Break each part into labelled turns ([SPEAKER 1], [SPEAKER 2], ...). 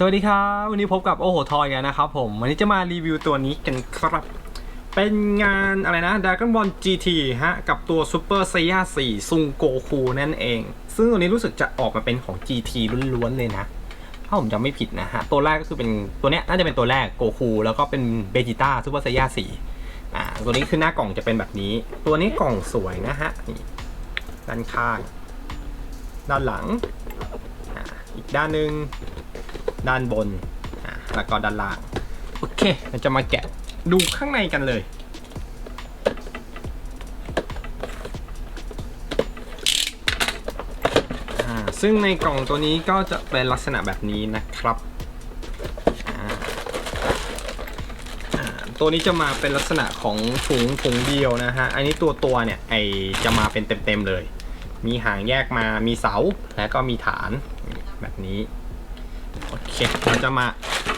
[SPEAKER 1] สวัสดีครับ วันนี้พบกับโอโหทอยกันนะครับผม วันนี้จะมารีวิวตัวนี้กันครับ เป็นงานอะไรนะ Dragon Ball GT ฮะ กับตัว Super Saiyan 4ซุงโกคูนั่นเอง ซึ่งตัวนี้รู้สึกจะออกมาเป็นของ GT ล้วนๆเลยนะ ถ้าผมจำไม่ผิดนะฮะ ตัวแรกก็คือเป็นตัวเนี้ยน่าจะเป็นตัวแรกโกคูแล้วก็เป็นเบจิต้าซูเปอร์ไซย่า4อ่าตัวนี้คือหน้ากล่องจะเป็นแบบนี้ ตัวนี้กล่องสวยนะฮะนี่ด้านข้าง ด้านหลังออีกด้านหนึ่ง ด้านบนอะแล้วก็ด้านล่าง โอเคเราจะมาแกะดูข้างในกันเลยอ่าซึ่งในกล่องตัวนี้ก็จะเป็นลักษณะแบบนี้นะครับอ่าอ่าตัวนี้จะมาเป็นลักษณะของถุงถุงเดียวนะฮะ อันนี้ตัวตัวเนี่ยไอจะมาเป็นเต็มๆเลย มีหางแยกมา มีเสา แล้วก็มีฐานแบบนี้ โอเค เราจะมา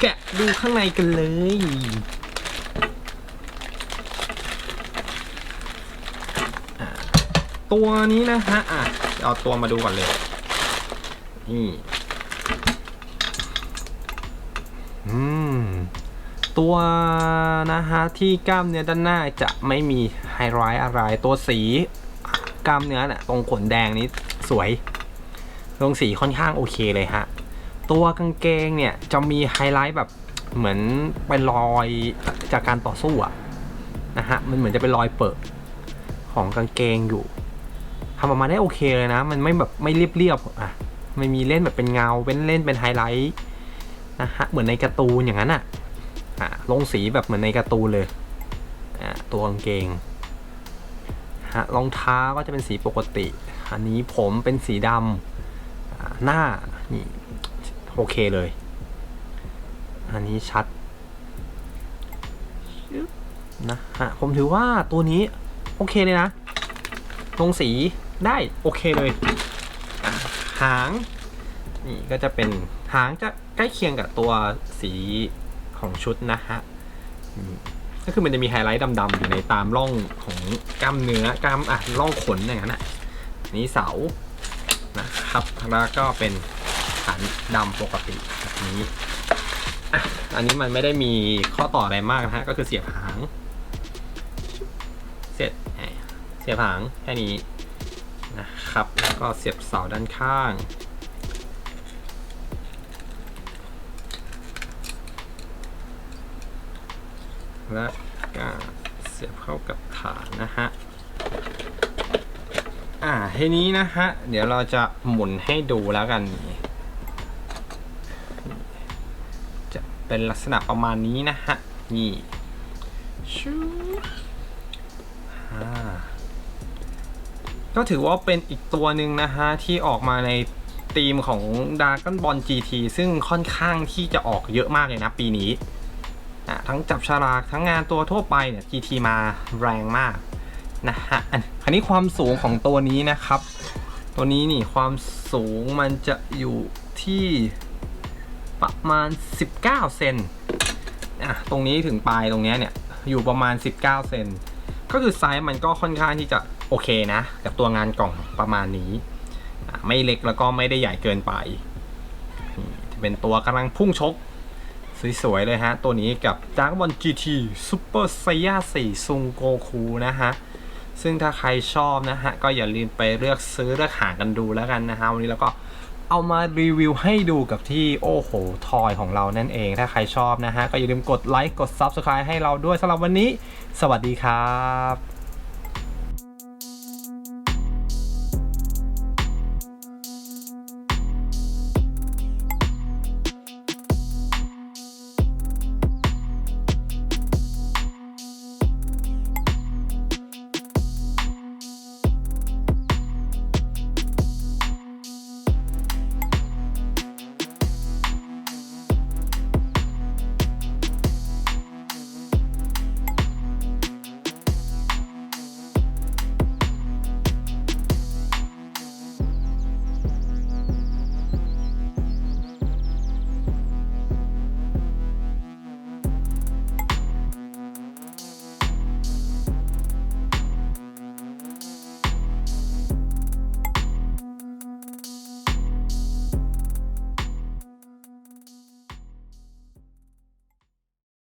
[SPEAKER 1] แกะดูข้างในกันเลยอ่าตัวนี้นะฮะ อะ เอาตัวมาดูก่อนเลย นี่ อืม ตัวนะฮะ ที่กล้ามเนื้อด้านหน้าจะไม่มีไฮไลท์อะไร ตัวสีกล้ามเนื้อน่ะตรงขนแดงนี้สวยตรงสีค่อนข้างโอเคเลยฮะ ตัวกางเกงเนี่ยจะมีไฮไลท์แบบเหมือนเป็นรอยจากการต่อสู้อะนะฮะมันเหมือนจะเป็นรอยเปิดของกางเกงอยู่ทำออกมาได้โอเคเลยนะ มันไม่แบบไม่เรียบๆอะไม่มีเล่นแบบเป็นเงาเป็นเล่นเป็นไฮไลท์นะฮะเหมือนในการ์ตูนอย่างนั้นอะอะลงสีแบบเหมือนในการ์ตูนเลยอะตัวกางเกงฮะรองเท้าก็จะเป็นสีปกติ อันนี้ผมเป็นสีดำหน้านี่ โอเคเลย อันนี้ชัดนะฮะผมถือว่าตัวนี้โอเคเลยนะตรงสีได้โอเคเลย หาง นี่ก็จะเป็นหางจะใกล้เคียงกับตัวสีของชุดนะฮะก็คือมันจะมีไฮไลท์ดำๆอยู่ในตามร่องของกล้ามเนื้อกล้ามอะร่องขนอย่างนั้นอะนี่เสานะครับแล้วก็เป็น ฐานดำปกติแบบนี้ อันนี้มันไม่ได้มีข้อต่ออะไรมากนะฮะ ก็คือเสียบหาง เสร็จ เสียบหางแค่นี้นะครับ แล้วก็เสียบเสาด้านข้าง แล้วก็เสียบเข้ากับฐานนะฮะอ่าทีนี้นะฮะ เดี๋ยวเราจะหมุนให้ดูแล้วกัน จะ เป็นลักษณะประมาณนี้นะฮะ นี่ชูอ่าก็ถือว่าเป็นอีกตัวหนึ่งนะฮะ ที่ออกมาในธีมของ Dragon Ball GT ซึ่งค่อนข้างที่จะออกเยอะมากเลยนะปีนี้อะทั้งจับฉลากทั้งงานตัวทั่วไปเนี่ย GT มาแรงมากนะฮะอันนี้ความสูงของตัวนี้นะครับ ตัวนี้นี่ความสูงมันจะอยู่ที่ ประมาณ 19 เซนอะตรงนี้ถึงปลายตรงเนี้ยเนี่ยอยู่ประมาณ 19 เซนก็คือไซส์มันก็ค่อนข้างที่จะโอเคนะ กับตัวงานกล่องประมาณนี้อะไม่เล็กแล้วก็ไม่ได้ใหญ่เกินไปนี่จะเป็นตัวกำลังพุ่งชก สวย ๆ เลยฮะ ตัวนี้กับ Dragon GT Super s a i y a 4ซุงโกคูนะฮะ ซึ่งถ้าใครชอบนะฮะ ก็อย่าลืมไปเลือกซื้อเลือกหากันดูแล้วกันนะฮะ วันนี้เราก็ เอามารีวิวให้ดูกับที่โอ้โหทอยของเรานั่นเอง ถ้าใครชอบนะฮะ ก็อย่าลืมกดไลค์กด Subscribe ให้เราด้วยสำหรับวันนี้ สวัสดีครับ